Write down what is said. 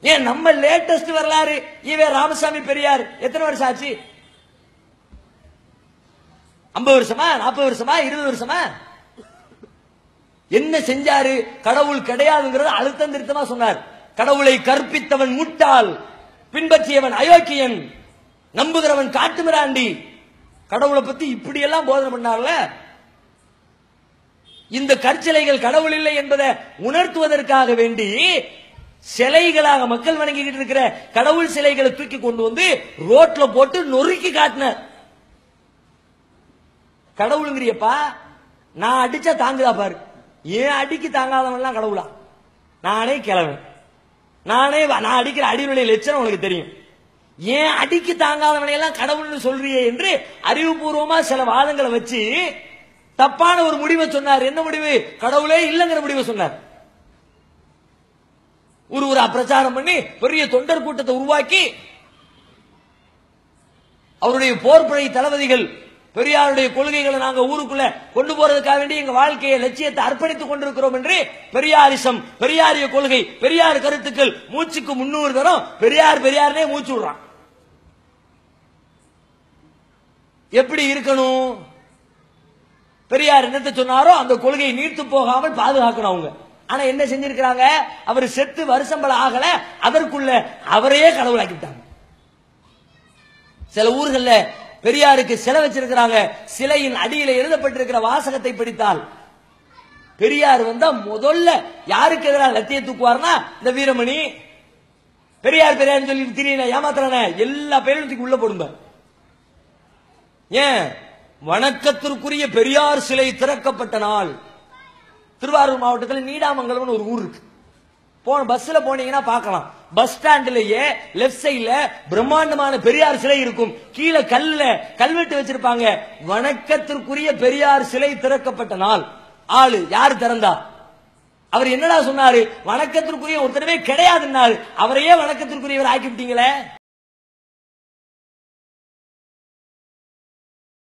ஏன் நம்ம லேட்டஸ்ட் வரலாறு இவே ராமசாமி பெரியார். எத்தனை வருஷம் ஆச்சு? ஐம்பது வருஷமா? நாற்பது வருஷமா? இருபது வருஷமா? என்ன செஞ்சாரு? கடவுள் கிடையாதுங்கிறது அழுத்தம் திருத்தமா சொன்னார். கடவுளை கற்பித்தவன் முட்டாள் பின்பற்றியவன் அயோக்கியன் நம்புகிறவன் காட்டுமிராண்டி. கடவுளை பத்தி இப்படி எல்லாம் போதனை பண்ணார்ல? இந்த கற்சிலைகள் கடவுள் இல்லை என்பதை உணர்த்துவதற்காக வேண்டி சிலைகளாக மக்கள் வணங்கிக்கிட்டு இருக்கிற கடவுள் சிலைகளை தூக்கி கொண்டு வந்து ரோட்ல போட்டு நொறுக்கி காட்டினார். கடவுளுங்கிறியப்பா நான் அடிச்சா தாங்குதா பாரு. ஏன் அடிக்கு தாங்காதவன்லாம் கடவுளா? நானே கிளவன் நானே நான் அடிக்கிற அடியுடைய லட்சணம் உனக்கு தெரியும். ஏன் அடிக்கு தாங்காதவனை எல்லாம் கடவுள்னு சொல்றியே என்று அறிவுபூர்வமா சில வாதங்களை வச்சு தப்பான ஒரு முடிவை சொன்னார். என்ன முடிவு? கடவுளே இல்லைங்கிற முடிவை சொன்னார். ஒரு ஒரு பிரச்சாரம் பண்ணி பெரிய தொண்டர் கூட்டத்தை உருவாக்கி அவருடைய போர்படை தளபதிகள் பெரியாருடைய கொள்கைகளை நாங்க ஊருக்குள்ள கொண்டு போறதுக்காக வேண்டி எங்க வாழ்க்கையை லட்சியத்தை அர்ப்பணித்துக் கொண்டிருக்கிறோம் என்று பெரியாரிசம் பெரியாரிய கொள்கை பெரியார் கருத்துக்கள் மூச்சுக்கு முன்னூறு தரம் பெரியார் பெரியார்னே மூச்சு விடுறான். எப்படி இருக்கணும்? பெரியார் என்னத்தை சொன்னாரோ அந்த கொள்கையை நீர்த்து போகாமல் பாதுகாக்கணும் அவங்க. ஆனா என்ன செஞ்சிருக்கிறாங்க? அவர் செத்து வருஷம்பல ஆகல அதற்குள்ள அவரையே கடவுளாக்கி விட்டாங்க சில ஊர்கள்ல பெரியாருக்கு சிலை வச்சிருக்கிறாங்க சிலையின் அடியில எழுதப்பட்டிருக்கிற வாசகத்தை படித்தால். பெரியார் வந்தா முதல்ல யாருக்கு எதிராக லத்திய தூக்குவார்னா இந்த வீரமணி. பெரியார் பெரியார் சொல்லி திரியன ஏமாத்துறானே எல்லா பேரும் தூக்கி உள்ள போடுங்க. ஏன்? வணக்கத்திற்குரிய பெரியார் சிலை திறக்கப்பட்ட நாள். திருவாரூர் மாவட்டத்தில் நீடாமங்கலம்னு ஒரு ஊர் இருக்கு. போன பஸ்ல போனீங்கன்னா பார்க்கலாம். பஸ் ஸ்டாண்ட்லயே லெஃப்ட் சைடுல பிரம்மாண்டமான பெரியார் சிலை இருக்கும். கீழே கல்ல கல்வெட்டு வச்சிருப்பாங்க. வணக்கத்திற்குரிய பெரியார் சிலை திறக்கப்பட்ட நாள். ஆளு யார் திறந்தா? அவர் என்னடா சொன்னாரு? வணக்கத்திற்குரிய ஒருத்தரவே கிடையாதுன்னாரு. அவரையே வணக்கத்திற்குரியவர் ஆக்கிவிட்டீங்களே?